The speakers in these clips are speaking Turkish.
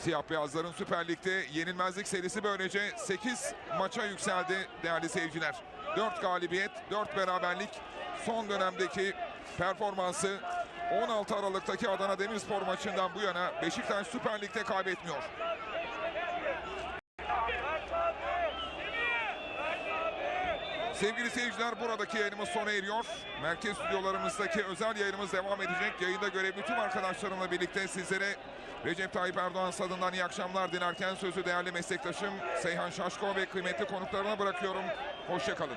Siyah beyazların Süper Lig'de yenilmezlik serisi böylece 8 maça yükseldi değerli seyirciler. 4 galibiyet, 4 beraberlik son dönemdeki performansı 16 Aralık'taki Adana Demirspor maçından bu yana Beşiktaş Süper Lig'de kaybetmiyor. Sevgili seyirciler buradaki yayınımız sona eriyor. Merkez stüdyolarımızdaki özel yayınımız devam edecek. Yayında görevli tüm arkadaşlarımla birlikte sizlere Recep Tayyip Erdoğan adından iyi akşamlar dilerken sözü değerli meslektaşım Seyhan Şaşko ve kıymetli konuklarına bırakıyorum. Hoşçakalın.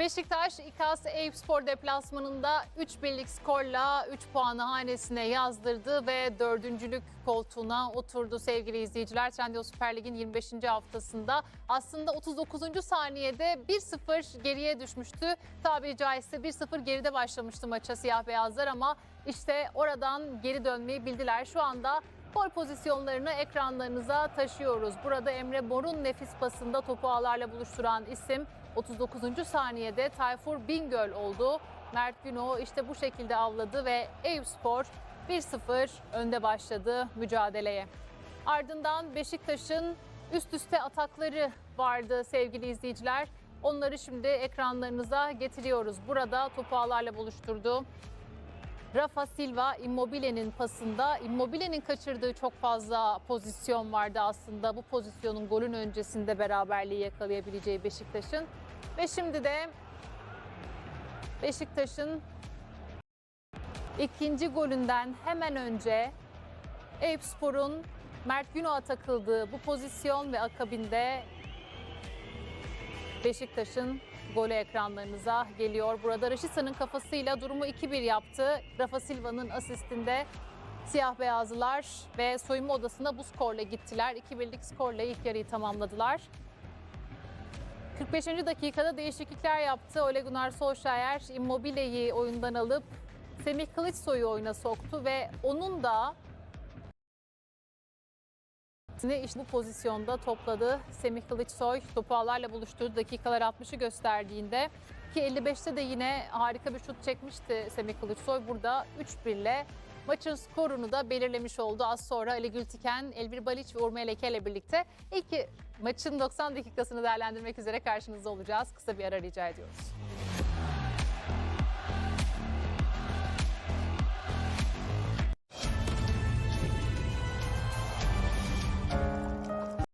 Beşiktaş İKAS Eyüpspor deplasmanında 3 birlik skorla 3 puanı hanesine yazdırdı ve dördüncülük koltuğuna oturdu sevgili izleyiciler. Trendyol Süper Lig'in 25. haftasında aslında 39. saniyede 1-0 geriye düşmüştü. Tabiri caizse 1-0 geride başlamıştı maça siyah beyazlar ama işte oradan geri dönmeyi bildiler. Şu anda Gol pozisyonlarını ekranlarınıza taşıyoruz. Burada Emre Mor'un nefis pasında topu ağlarla buluşturan isim 39. saniyede Tayfur Bingöl oldu. Mert Günok'u işte bu şekilde avladı ve Eyüpspor 1-0 önde başladı mücadeleye. Ardından Beşiktaş'ın üst üste atakları vardı sevgili izleyiciler. Onları şimdi ekranlarınıza getiriyoruz. Burada topu ağlarla buluşturdu. Rafa Silva Immobile'nin pasında Immobile'nin kaçırdığı çok fazla pozisyon vardı aslında. Bu pozisyonun golün öncesinde beraberliği yakalayabileceği Beşiktaş'ın. Ve şimdi de Beşiktaş'ın ikinci golünden hemen önce Eyüpspor'un Mert Günok'a takıldığı bu pozisyon ve akabinde Beşiktaş'ın golü ekranlarınıza geliyor. Burada Raşitsa'nın kafasıyla durumu 2-1 yaptı. Rafa Silva'nın asistinde siyah beyazlılar ve soyunma odasına bu skorla gittiler. 2-1'lik skorla ilk yarıyı tamamladılar. 45. dakikada değişiklikler yaptı. Ole Gunnar Solskjaer Immobile'yi oyundan alıp Semih Kılıçsoy'u oyuna soktu ve onun da Ne işte bu pozisyonda topladı Semih Kılıçsoy topu ağlarla buluşturdu dakikalar 60'ı gösterdiğinde ki 55'te de yine harika bir şut çekmişti Semih Kılıçsoy burada 3-1 ile maçın skorunu da belirlemiş oldu. Az sonra Ali Gültiken, Elvir Baliç ve Urme Leke ile birlikte ilk maçın 90 dakikasını değerlendirmek üzere karşınızda olacağız. Kısa bir ara rica ediyoruz.